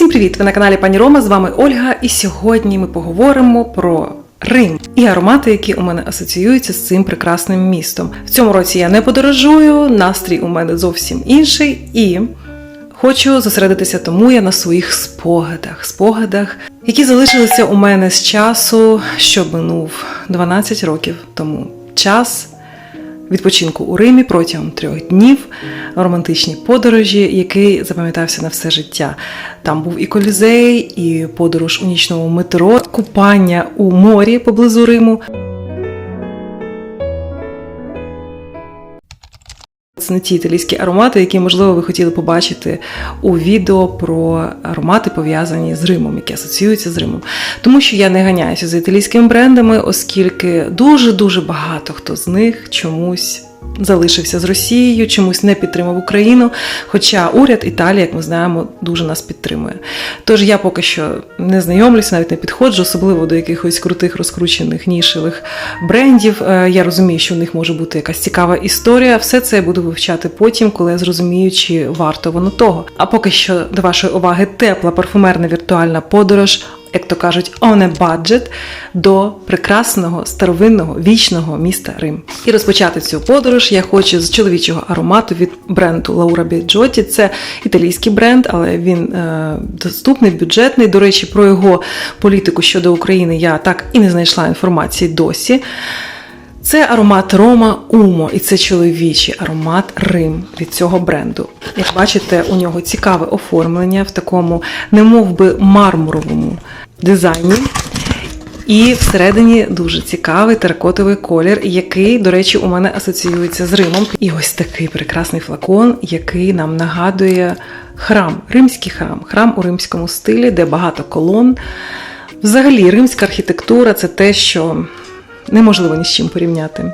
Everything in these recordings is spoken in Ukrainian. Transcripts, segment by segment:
Всім привіт! Ви на каналі Пані Рома. З вами Ольга, і сьогодні ми поговоримо про Рим і аромати, які у мене асоціюються з цим прекрасним містом. В цьому році я не подорожую, настрій у мене зовсім інший, і хочу зосередитися тому я на своїх спогадах, спогадах, які залишилися у мене з часу, що минув 12 років тому. Час відпочинку у Римі протягом трьох днів, романтичні подорожі, який запам'ятався на все життя. Там був і колізей, і подорож у нічному метро, купання у морі поблизу Риму. Це не ті італійські аромати, які, можливо, ви хотіли побачити у відео про аромати, пов'язані з Римом, які асоціюються з Римом. Тому що я не ганяюся за італійськими брендами, оскільки дуже-дуже багато хто з них чомусь залишився з Росією, чомусь не підтримав Україну. Хоча уряд Італії, як ми знаємо, дуже нас підтримує. Тож я поки що не знайомлюся, навіть не підходжу, особливо до якихось крутих розкручених нішевих брендів. Е, Я розумію, що в них може бути якась цікава історія. Все це я буду вивчати потім, коли я зрозумію, чи варто воно того. А поки що до вашої уваги тепла парфумерна віртуальна подорож як то кажуть, on a budget до прекрасного старовинного вічного міста Рим. І розпочати цю подорож я хочу з чоловічого аромату від бренду Laura Biagiotti. Це італійський бренд, але він е, доступний, бюджетний. До речі, про його політику щодо України я так і не знайшла інформації досі. Це аромат Рома Умо, і це чоловічий аромат Рим від цього бренду. Як бачите, у нього цікаве оформлення в такому, немов би мармуровому дизайні. І всередині дуже цікавий теракотовий колір, який, до речі, у мене асоціюється з Римом. І ось такий прекрасний флакон, який нам нагадує храм, римський храм, храм у римському стилі, де багато колон. Взагалі, римська архітектура це те, що неможливо ні з чим порівняти.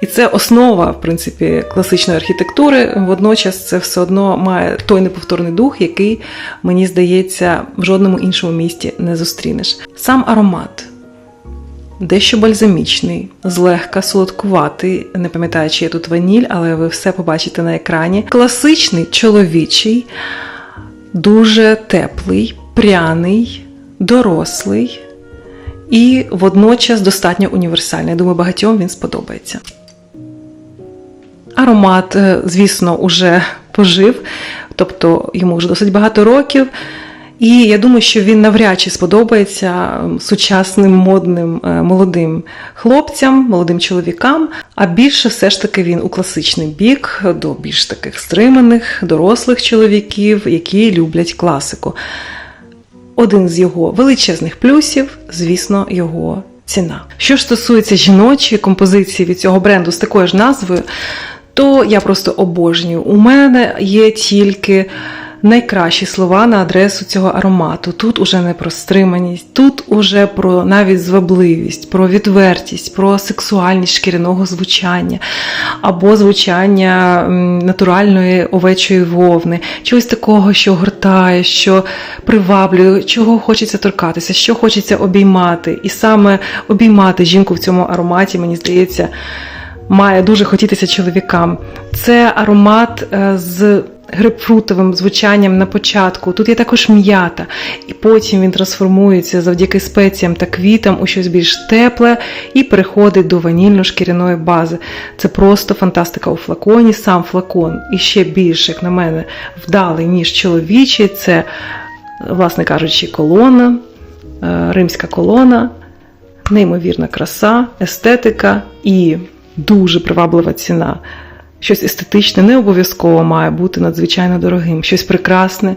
І це основа, в принципі, класичної архітектури. Водночас це все одно має той неповторний дух, який, мені здається, в жодному іншому місті не зустрінеш. Сам аромат. Дещо бальзамічний, злегка солодкуватий, не пам'ятаю, чи є тут ваніль, але ви все побачите на екрані. Класичний чоловічий, дуже теплий, пряний, дорослий і водночас достатньо універсальний. Думаю, багатьом він сподобається. Аромат, е, звісно, уже пожив, тобто йому вже досить багато років. І я думаю, що він навряд чи сподобається сучасним модним е, молодим хлопцям, молодим чоловікам. А більше все ж таки він у класичний бік до більш таких стриманих, дорослих чоловіків, які люблять класику. Один з його величезних плюсів, звісно, його ціна. Що ж стосується жіночої композиції від цього бренду з такою ж назвою, то я просто обожнюю. У мене є тільки найкращі слова на адресу цього аромату. Тут уже не про стриманість, тут уже про навіть звабливість, про відвертість, про сексуальність шкіряного звучання або звучання натуральної овечої вовни, чогось такого, що гортає, що приваблює, чого хочеться торкатися, що хочеться обіймати. І саме обіймати жінку в цьому ароматі, мені здається, має дуже хотітися чоловікам. Це аромат е, з грейпфрутовим звучанням на початку. Тут є також м'ята, і потім він трансформується завдяки спеціям та квітам у щось більш тепле і переходить до ванільно-шкіряної бази. Це просто фантастика у флаконі. Сам флакон і ще більше, як на мене, вдалий, ніж чоловічий. Це, власне кажучи, колона, е, римська колона, неймовірна краса, естетика і дуже приваблива ціна. Щось естетичне не обов'язково має бути надзвичайно дорогим, щось прекрасне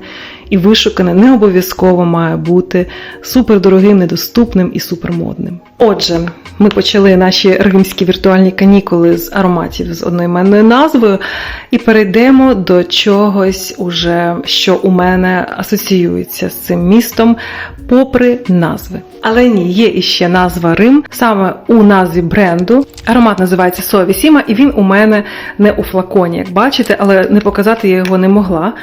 і вишукане не обов'язково має бути супердорогим, недоступним і супермодним. Отже, ми почали наші римські віртуальні канікули з ароматів з одноіменною назвою, і перейдемо до чогось, уже, що у мене асоціюється з цим містом, попри назви. Але ні, є іще назва Рим, саме у назві бренду. Аромат називається Соа Сіма, і він у мене не у флаконі, як бачите, але не показати я його не могла,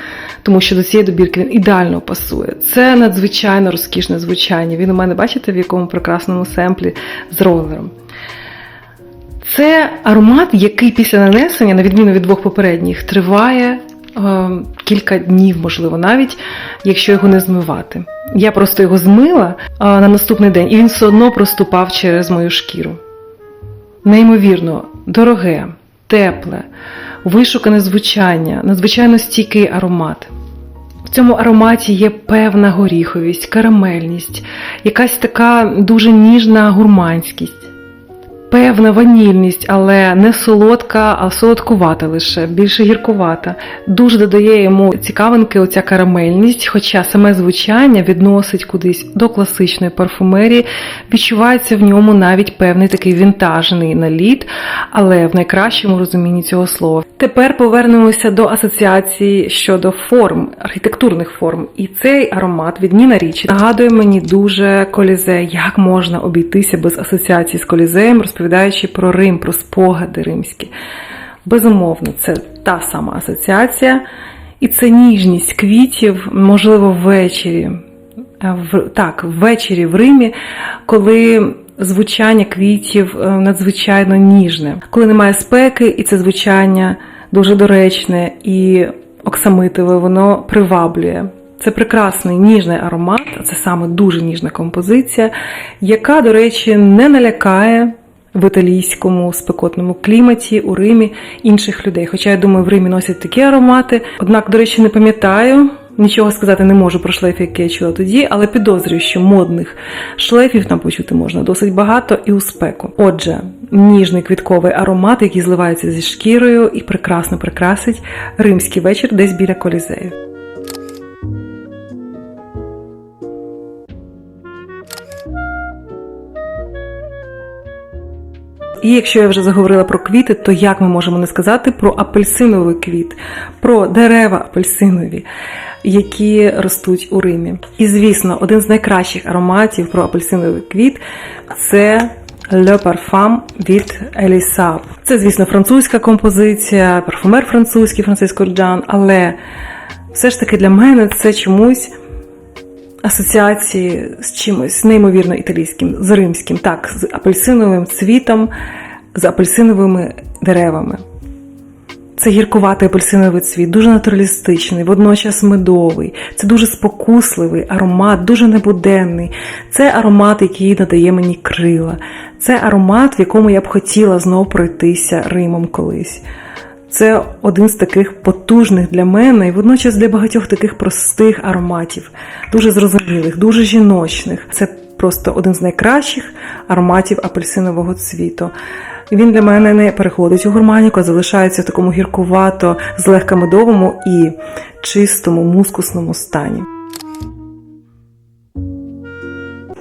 тому що до цієї добірки він ідеально пасує. Це надзвичайно розкішне звучання. Він у мене, бачите, в якому прекрасному семплі з ролером. Це аромат, який після нанесення, на відміну від двох попередніх, триває е, кілька днів, можливо, навіть, якщо його не змивати. Я просто його змила е, на наступний день, і він все одно проступав через мою шкіру. Неймовірно, дороге, тепле, вишукане звучання, надзвичайно стійкий аромат. Цьому ароматі є певна горіховість, карамельність, якась така дуже ніжна гурманськість, певна ванільність, але не солодка, а солодкувата лише, більше гіркувата. Дуже додає йому цікавинки оця карамельність, хоча саме звучання відносить кудись до класичної парфумерії, відчувається в ньому навіть певний такий вінтажний наліт, але в найкращому розумінні цього слова. Тепер повернемося до асоціації щодо форм, архітектурних форм. І цей аромат від Ніна Річі нагадує мені дуже колізе, як можна обійтися без асоціації з колізеєм, розповідаючи про Рим, про спогади римські. Безумовно, це та сама асоціація, і це ніжність квітів, можливо, ввечері. Так, ввечері в Римі, коли звучання квітів е, надзвичайно ніжне, коли немає спеки, і це звучання дуже доречне і оксамитове, воно приваблює. Це прекрасний ніжний аромат, це саме дуже ніжна композиція, яка, до речі, не налякає в італійському спекотному кліматі у Римі інших людей. Хоча я думаю, в Римі носять такі аромати. Однак, до речі, не пам'ятаю. Нічого сказати не можу про шлейф, який я чула тоді, але підозрюю, що модних шлейфів там почути можна досить багато і у спеку. Отже, ніжний квітковий аромат, який зливається зі шкірою і прекрасно прикрасить римський вечір десь біля колізею. І якщо я вже заговорила про квіти, то як ми можемо не сказати про апельсиновий квіт, про дерева апельсинові, які ростуть у Римі. І звісно, один з найкращих ароматів про апельсиновий квіт це Le Parfum від Elisab. Це, звісно, французька композиція, парфумер французький Франциско Джан, але все ж таки для мене це чомусь асоціації з чимось неймовірно італійським, з римським, так, з апельсиновим цвітом, з апельсиновими деревами. Це гіркуватий апельсиновий цвіт, дуже натуралістичний, водночас медовий. Це дуже спокусливий аромат, дуже небуденний. Це аромат, який надає мені крила. Це аромат, в якому я б хотіла знов пройтися Римом колись. Це один з таких потужних для мене і водночас для багатьох таких простих ароматів, дуже зрозумілих, дуже жіночних. Це просто один з найкращих ароматів апельсинового цвіту. Він для мене не переходить у гурманіку, а залишається в такому гіркувато, злегка медовому і чистому мускусному стані.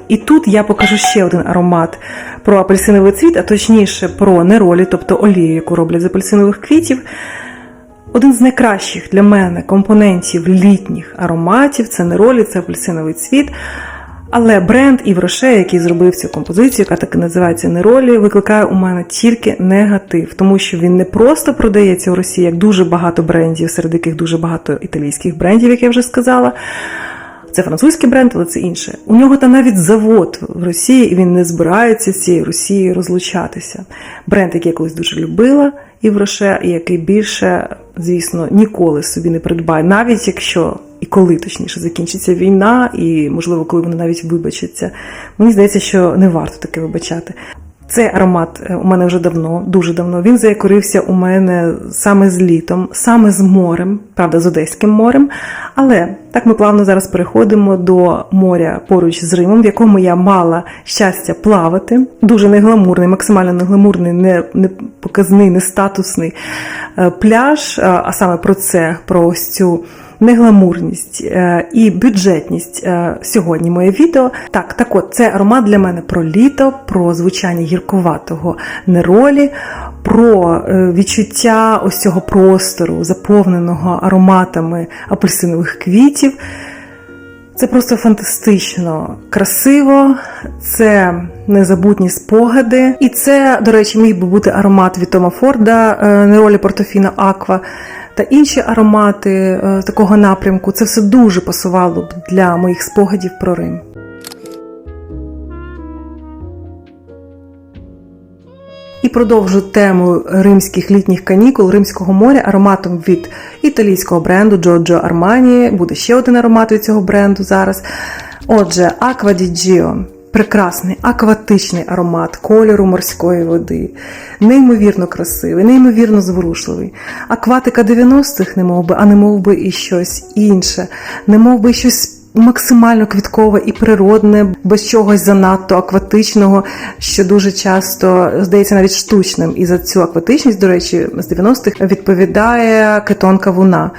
І тут я покажу ще один аромат про апельсиновий цвіт, а точніше про неролі, тобто олію, яку роблять з апельсинових квітів. Один з найкращих для мене компонентів літніх ароматів це неролі, це апельсиновий цвіт. Але бренд Ів Роше, який зробив цю композицію, яка так і називається Неролі, викликає у мене тільки негатив, тому що він не просто продається у Росії, як дуже багато брендів, серед яких дуже багато італійських брендів, як я вже сказала. Це французький бренд, але це інше. У нього там навіть завод в Росії, і він не збирається з цією Росією розлучатися. Бренд, який я колись дуже любила, і в Роше, і який більше, звісно, ніколи собі не придбає, навіть якщо і коли точніше закінчиться війна, і можливо, коли вони навіть вибачаться. Мені здається, що не варто таке вибачати. Цей аромат е, у мене вже давно, дуже давно. Він заякорився у мене саме з літом, саме з морем, правда, з Одеським морем. Але так ми плавно зараз переходимо до моря поруч з Римом, в якому я мала щастя плавати. Дуже негламурний, максимально негламурний, не, не показний, не статусний е, пляж. А а саме про це, про ось цю негламурність е, і бюджетність е, сьогодні моє відео. Так, так от, це аромат для мене про літо, про звучання гіркуватого неролі, про е, відчуття ось цього простору, заповненого ароматами апельсинових квітів. Це просто фантастично красиво, це незабутні спогади. І це, до речі, міг би бути аромат від Тома Форда, неролі Портофіно Аква та інші аромати е, такого напрямку. Це все дуже пасувало б для моїх спогадів про Рим. І продовжу тему римських літніх канікул Римського моря ароматом від італійського бренду Giorgio Armani. Буде ще один аромат від цього бренду зараз. Отже, Aqua di Gio. Прекрасний акватичний аромат кольору морської води, неймовірно красивий, неймовірно зворушливий. Акватика 90-х, не мов би, а не мов би і щось інше, не мов би щось максимально квіткове і природне, без чогось занадто акватичного, що дуже часто здається навіть штучним. І за цю акватичність, до речі, з 90-х відповідає кетон кавуна.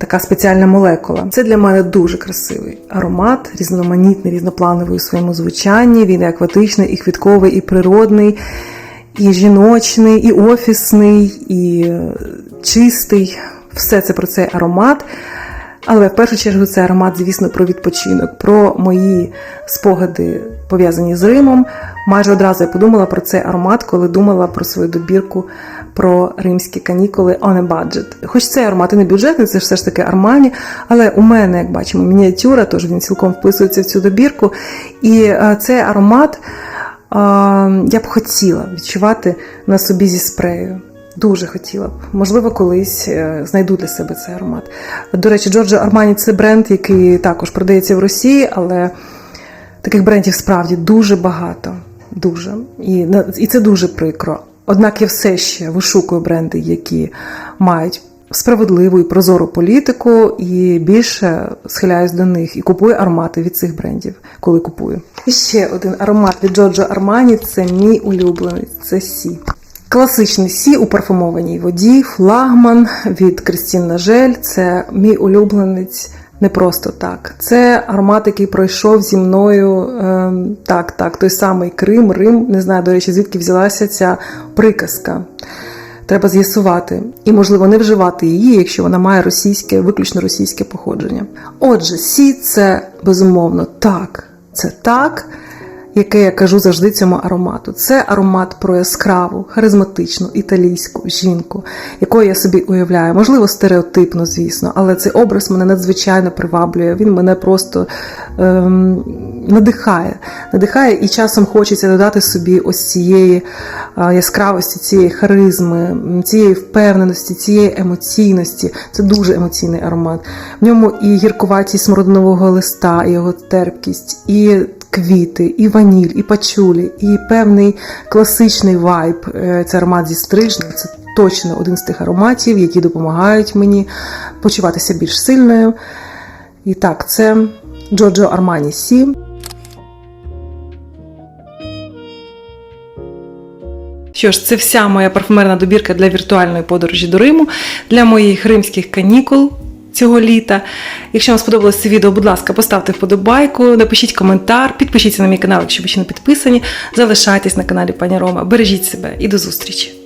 Така спеціальна молекула. Це для мене дуже красивий аромат, різноманітний, різноплановий у своєму звучанні. Він і акватичний, і квітковий, і природний, і жіночний, і офісний, і е, чистий. Все це про цей аромат. Але в першу чергу це аромат, звісно, про відпочинок, про мої спогади пов'язані з Римом. Майже одразу я подумала про цей аромат, коли думала про свою добірку про римські канікули on a budget. Хоч цей аромат і не бюджетний, це ж все ж таки Армані, але у мене, як бачимо, мініатюра, тож він цілком вписується в цю добірку. І е, цей аромат е, я б хотіла відчувати на собі зі спрею. Дуже хотіла б. Можливо, колись е, знайду для себе цей аромат. До речі, Джорджо Армані це бренд, який також продається в Росії, але таких брендів справді дуже багато. Дуже. І, і це дуже прикро. Однак я все ще вишукую бренди, які мають справедливу і прозору політику, і більше схиляюсь до них і купую аромати від цих брендів, коли купую. І ще один аромат від Джорджо Армані це мій улюблений. Це Сі. Класичний сі у парфумованій воді, флагман від Крістін Нажель. Це мій улюбленець не просто так. Це аромат, який пройшов зі мною ем, так, так, той самий Крим, Рим. Не знаю, до речі, звідки взялася ця приказка. Треба з'ясувати і, можливо, не вживати її, якщо вона має російське, виключно російське походження. Отже, сі це безумовно так. Це так, яке я кажу завжди цьому аромату. Це аромат про яскраву, харизматичну, італійську жінку, якою я собі уявляю. Можливо, стереотипно, звісно, але цей образ мене надзвичайно приваблює. Він мене просто ем, надихає. Надихає, і часом хочеться додати собі ось цієї е, яскравості, цієї харизми, цієї впевненості, цієї емоційності. Це дуже емоційний аромат. В ньому і гіркуватість смородинового листа, і його терпкість, і квіти, і ваніль, і пачулі, і певний класичний вайб. Е, Це аромат зі стрижня. Це точно один з тих ароматів, які допомагають мені почуватися більш сильною. І так, це Джорджо Армані Сі. Що ж, це вся моя парфумерна добірка для віртуальної подорожі до Риму, для моїх римських канікул цього літа. Якщо вам сподобалось це відео, будь ласка, поставте вподобайку, напишіть коментар, підпишіться на мій канал, якщо ви ще не підписані. Залишайтесь на каналі Пані Рома. Бережіть себе і до зустрічі!